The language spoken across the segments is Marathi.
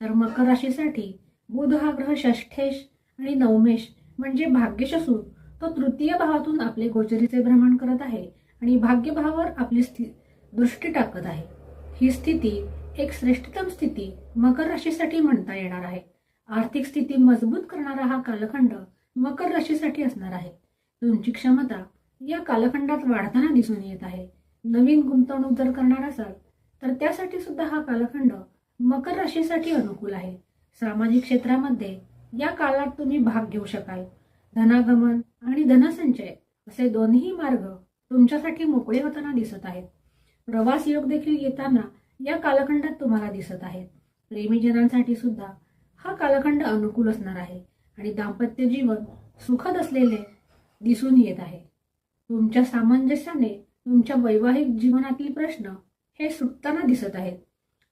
तर मकर राशीसाठी बुध हा ग्रह षष्ठेश आणि नवमेश म्हणजे भाग्यश असून तो तृतीय भावातून आपले गोचरीचे भ्रमण करत आहे आणि भाग्यभावावर आपली स्थि दृष्टी टाकत आहे. ही स्थिती एक श्रेष्ठतम स्थिती मकर राशीसाठी म्हणता येणार आहे. आर्थिक स्थिती मजबूत करणारा हा कालखंड मकर राशीसाठी असणार आहे. तुमची क्षमता या कालखंडात वाढताना दिसून येत आहे. नवीन गुंतवणूक जर करणार असाल तर त्यासाठी सुद्धा हा कालखंड मकर राशीसाठी अनुकूल आहे. सामाजिक क्षेत्रामध्ये या काळात तुम्ही भाग घेऊ शकाल. धनागमन आणि धनसंचय असे दोन्ही मार्ग तुमच्यासाठी मोकळे होताना दिसत आहेत. प्रवास योग देखील येताना या कालखंडात तुम्हाला दिसत आहेत. प्रेमीजनांसाठी सुद्धा हा कालखंड अनुकूल असणार आहे आणि दाम्पत्य जीवन सुखद असलेले दिसून येत आहे. तुमच्या सामंजस्याने तुमच्या वैवाहिक जीवनातील प्रश्न हे सुटताना दिसत आहेत.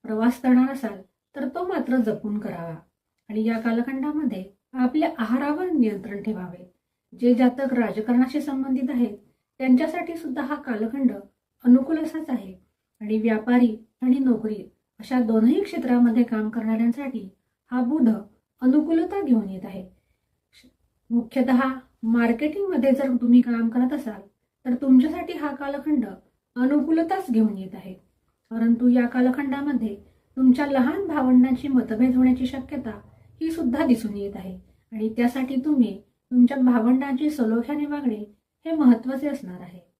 प्रवास करणार असाल तर तो मात्र जपून करावा. आणि या कालखंडामध्ये आपल्या आहारावर नियंत्रण ठेवावे. जे जातक राजकारणाशी संबंधित आहेत त्यांच्यासाठी सुद्धा हा कालखंड अनुकूल असाच आहे. आणि व्यापारी आणि नोकरी अशा दोनही क्षेत्रामध्ये काम करणाऱ्यांसाठी हा बुध अनुकूलता घेऊन येत आहे. मुख्यतः मार्केटिंगमध्ये जर तुम्ही काम करत असाल तर तुमच्यासाठी हा कालखंड अनुकूलताच घेऊन येत आहे. परंतु या कालखंडामध्ये तुमच्या लहान भावंडांची मतभेद होण्याची शक्यता ही सुद्धा दिसून येत आहे. आणि त्यासाठी तुम्ही तुमच्या भावंडांची सलोख्याने वागणे हे महत्त्वाचे असणार आहे.